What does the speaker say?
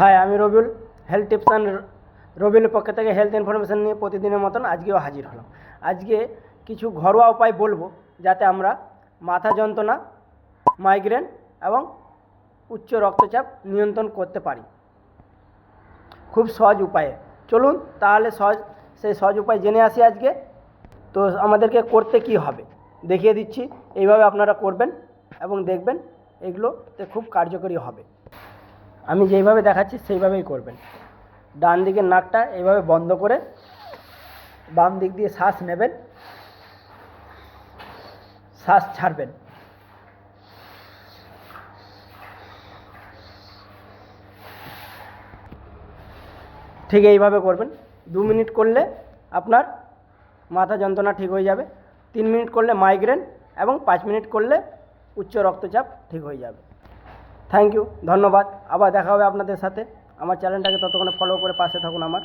High, আমি Rabiul health tips and রবিউলের পক্ষ থেকে হেলথ ইনফরমেশান নিয়ে প্রতিদিনের মতন আজকেও হাজির হলাম। আজকে কিছু ঘরোয়া উপায় বলব যাতে আমরা মাথা যন্ত্রণা মাইগ্রেন এবং উচ্চ রক্তচাপ নিয়ন্ত্রণ করতে পারি। খুব সহজ উপায়ে। চলুন তাহলে সহজ, সেই সহজ উপায় জেনে আসি আজকে। তো আমাদেরকে করতে কি হবে? দেখিয়ে দিচ্ছি। এইভাবে আপনারা করবেন এবং দেখবেন এগুলোতে খুব কার্যকরী হবে। আমি যেইভাবে দেখাচ্ছি, সেইভাবেই করবেন। ডান দিকের নাকটা এইভাবে বন্ধ করে বাম দিক দিয়ে শ্বাস নেবেন। শ্বাস ছাড়বেন। ঠিক এইভাবে করবেন। দু মিনিট করলে আপনার মাথা যন্ত্রণা ঠিক হয়ে যাবে। তিন মিনিট করলে মাইগ্রেন এবং পাঁচ মিনিট করলে উচ্চ রক্তচাপ ঠিক হয়ে যাবে। থ্যাংক ইউ, ধন্যবাদ। আবার দেখা হবে আপনাদের সাথে। আমার চ্যানেলটাকে ততক্ষণে ফলো করে পাশে থাকুন আমার।